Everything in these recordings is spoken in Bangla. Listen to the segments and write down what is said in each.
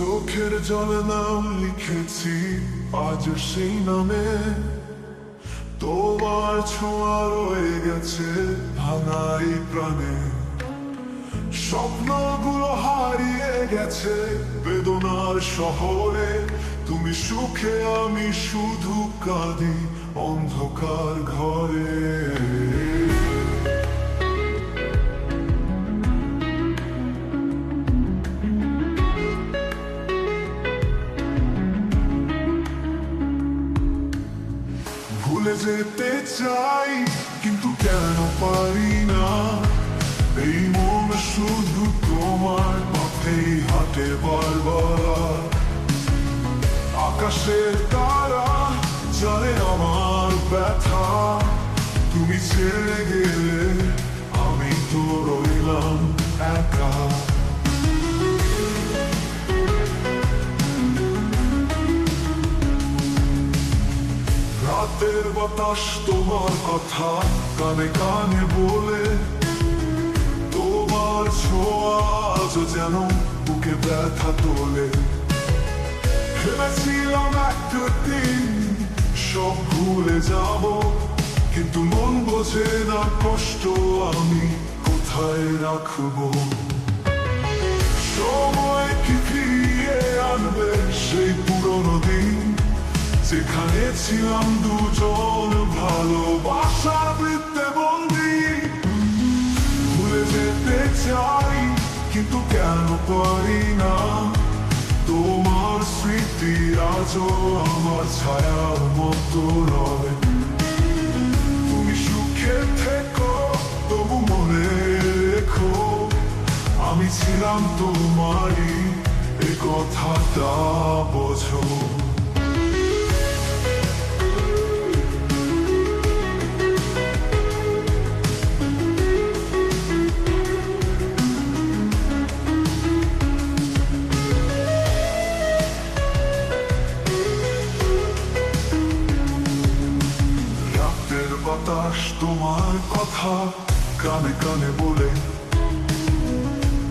চোখের জলে নাম লিখেছি আজ সেই নামে। তোমার ছোঁয়া রয়ে গেছে ভাঙাই প্রাণে। স্বপ্নগুলো হারিয়ে গেছে বেদনার শহরে। তুমি সুখে, আমি শুধু কাঁদি অন্ধকার ঘরে। ভুলে যেতে চাই, কিন্তু কেন পারি না? এই মন শুধু তোমার পথেই হাঁটে বারবার। আকাশের তারা, জানে আমার ব্যথা। তুমি ছেড়ে বাতাস তোমার কথা, কানে কানে বলে, তোমার ছোঁয়া আজও যেন বুকে ব্যথা তোলে। ভেবেছিলাম একটা দিন সব ভুলে যাব, কিন্তু মন বোঝে না কষ্ট আমি কোথায় রাখব। সময় কি ফিরিয়ে আনবে সেই পুরনো দিন? যেখানে ছিলাম দুজন ভালোবাসা বৃত্তে বন্দি। ভুলে যেতে চাই, কিন্তু কেন পারি না? তোমার স্মৃতি আজও আমার ছায়ার মতো রয় তুমি সুখে থেকো, তবু মনে রেখো, আমি ছিলাম তোমারই, এ কথাটা বোঝো। বাতাস তোমার কথা কানে কানে বলে।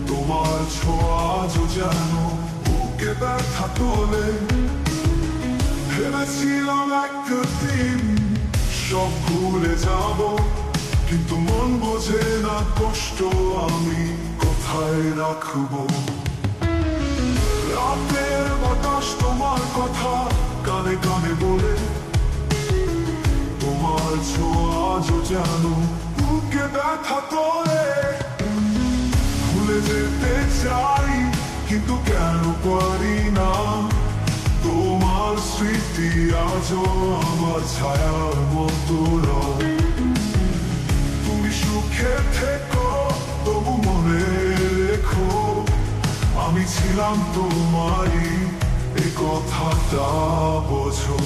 তোমার ছোঁয়া আজও যেন বুকে ব্যথা তোলে। ভেবেছিলাম একটা দিন সব ভুলে যাব, কিন্তু মন বোঝে না কষ্ট আমি কোথায় রাখব। রাতের বাতাস তোমার কথা কানে কানে আজও যেন বুকে ব্যথা তোলে ভুলে যেতে চাই, কিন্তু কেন পারি না? তোমার স্মৃতি আজও আমার ছায়ার মতো তুমি সুখে থেকো, তবু মনে রেখো, আমি ছিলাম তোমারই, এ কথাটা বোঝো।